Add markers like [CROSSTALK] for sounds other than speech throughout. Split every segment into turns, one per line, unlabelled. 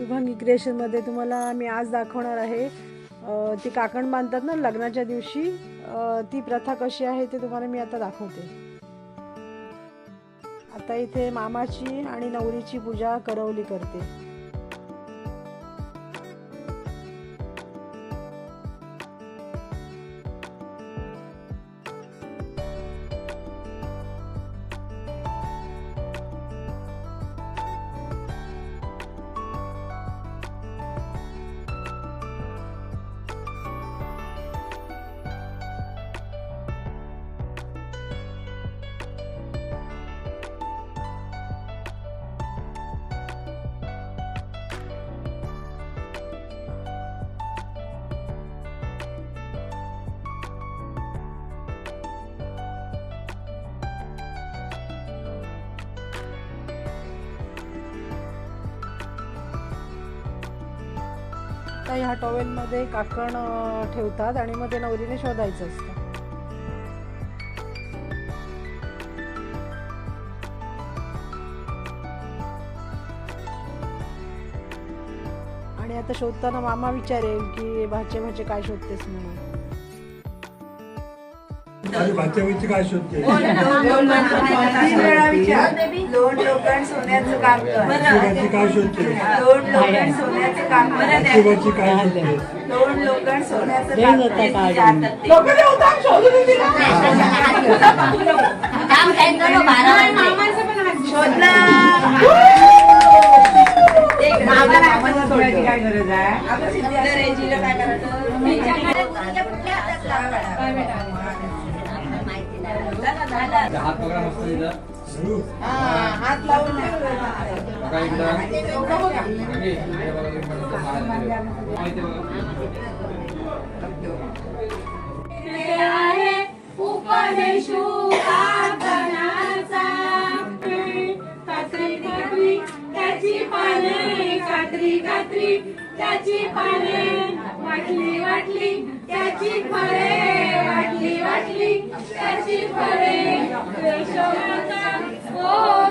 शुभंगी क्रिएशनमध्ये तुम्हाला मी आज दाखवणार आहे. ती काकण बांधतात ना लग्नाच्या दिवशी. ती प्रथा कशी आहे ते तुम्हाला मी आता दाखवते. आता इथे मामाची आणि नवरीची पूजा करवली करते. आता ह्या टॉवेलमध्ये काकण ठेवतात आणि मग ते नवरीने शोधायचं असतं. आणि आता शोधताना मामा विचारेल की भाचे भाचे काय शोधतेस म्हणून.
आणि भाच्या वेळची काय शोधते
दोन सोन्याचं काम
शिवाची काय शोधते
दोन सोन्याचं काम कर
शिवाची काय शोधते
दोन लोकांना सोन्याचं काम कर शोधला काय गरज आहे
कात्री कात्री त्याची पाने कात्री कात्री त्याची पाने. वाटली वाटली त्याची फळे. वाटली वाटली त्याची फळे रेशमाचा ओ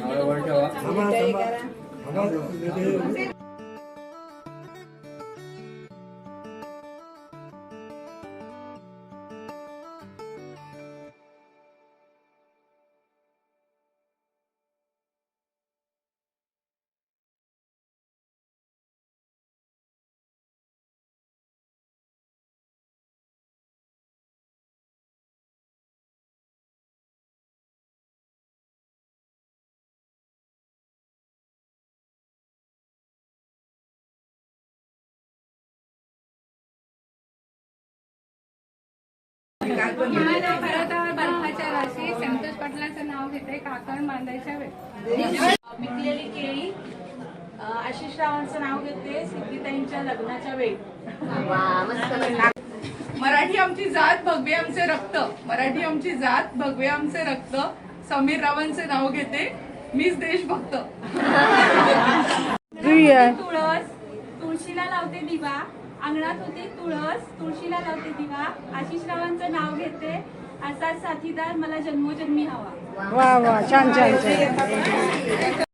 ठेवा
बर्फाच्या राशी संतोष पाटलांचं नाव घेते काकण बांधायच्या वेळ.
विकलेली केळी अ, आशिष रावांचं नाव घेते सिद्धिताईंच्या लग्नाच्या वेळी.
मराठी आमची जात भगवे आमचे रक्त. मराठी आमची जात भगवे आमचे रक्त. समीर रावांचे नाव घेते मीच देशभक्त. [LAUGHS]
तुळस तुळशीला लावते दिवा. अंगणात होती तुळस तुळशीला लावते दिवा आशिष रावांचं नाव घेते. असाच साथीदार मला जन्मोजन्मी हवा.
वा वा छान छान छान.